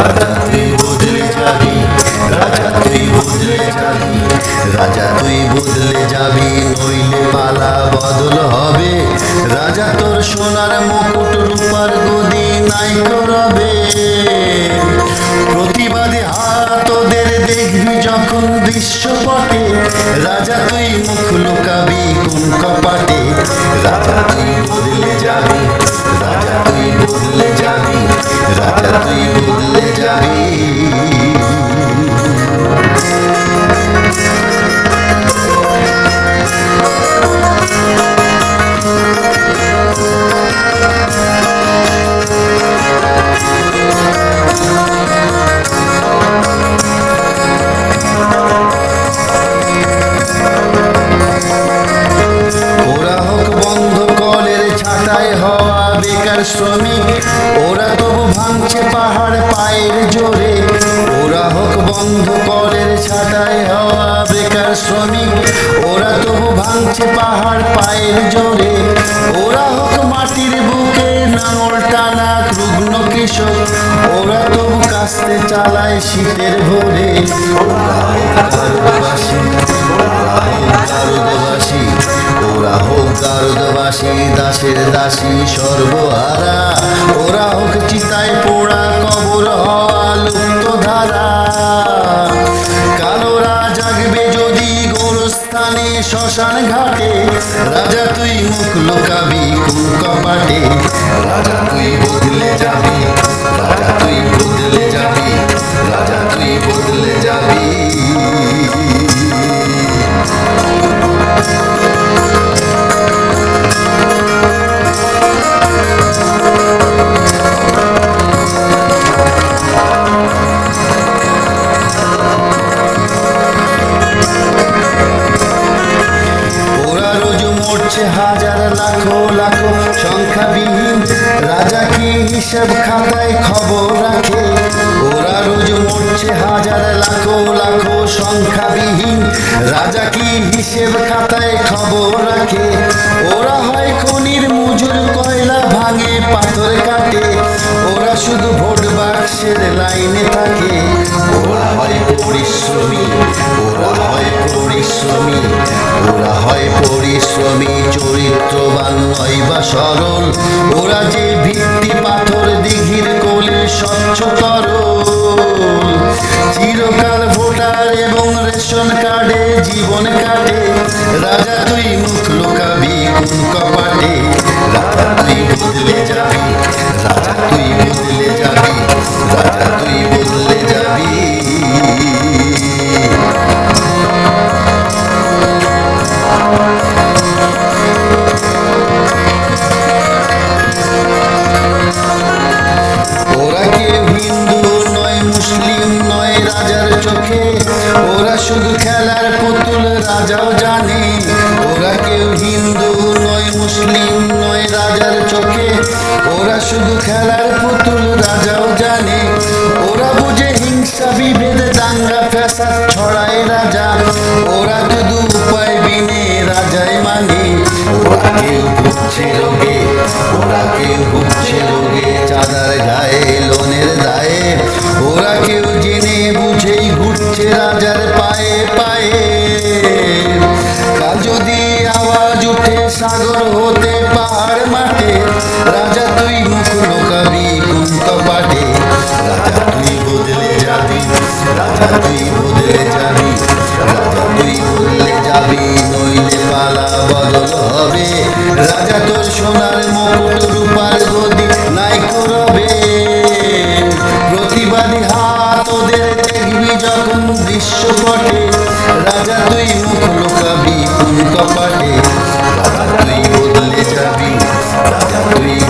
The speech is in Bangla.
রাজা তুই বদলে যাবি, নইলে পালা বদল হবে। রাজা তোর সোনার মুকুট রূপার গদি নাই করবে প্রতিবাদে হাতদের দেখবি যখন দৃশ্যপটে রাজা তুই মুখ লুকাবি কুম কপাটে? বেকার শ্রমিক ওরা তবু ভাঙছে পাহাড় পায়ের জোরে। ওরা হোক বন্ধ কলের ছাটাই হওয়া বেকার শ্রমিক ওরা তবু ভাঙছে পাহাড় পায়ের জোরে। ওরা হোক মাটির বুকে নাঙল টানা রুগ্ন কৃষক। ওরা তবু কাস্তে চালায় শীতের ভোরে। ওরা দাসের দাসী সর্বহারা। ওরা হোক চিতায় পোড়া কবর হওয়া লুপ্ত ধারা কালোরা জাগবে যদি গোরস্থানে শ্মশান ঘাটে। রাজা তুই মুখ লোকাবি কোন কপাটে। রাজা তুই বদলে যাবি লাখো সংখ্যাবিহীন। রাজা কি হিসাব খাতায় খবর রাখে? ওরা রোজ মরছে হাজার লাখো লাখো সংখ্যাবিহীন। রাজা কি হিসেব খাতায় খবর রাখে? ওরা হয় খনির মজুর, কয়লা ভাঙে, পাথর কাটে। ওরা শুধু ভোট বাক্সের লাইনে থাকে। ওরা নয় সরল। ওরা যে ভিত্তি পাথর দিঘির কোলে স্বচ্ছ তরল। চিরকাল ভোটার এবং রেশন কার্ডে জীবন কাটে। রাজা তুই মুখ লোকাবি কপাটে? রাজা তুই বদলে যাবি, রাজা তুই রাজার চোখে। ওরা শুধু খেলার পুতুল, রাজাও জানে। ওরা কেউ হিন্দু নয়, মুসলিম নয়, রাজার চোখে। ওরা শুধু খেলার পুতুল, রাজাও জানে। ওরা বুঝে হিংসা, বিভেদ, দাঙ্গা, ফ্যাসাদ, ছড়ায় রাজা। ওরা সাগর হতে পাহাড় মাঠে, রাজা তুই মুখ নৌকাবি কুন্ত পাটে রাজা তুই বদলে যাবি, রাজা তুই বদলে যাবি, রাজা তুই বদলে যাবি, নইলে পালা বদল হবে। রাজা তোর সোনার মুকুট রূপার গদি নাই করবে। প্রতিবাদী হাত ওদের দেখবি যখন দৃশ্যপটে রাজা তুই মুখ লোকাবি কুন্ত পাটে Hallelujah.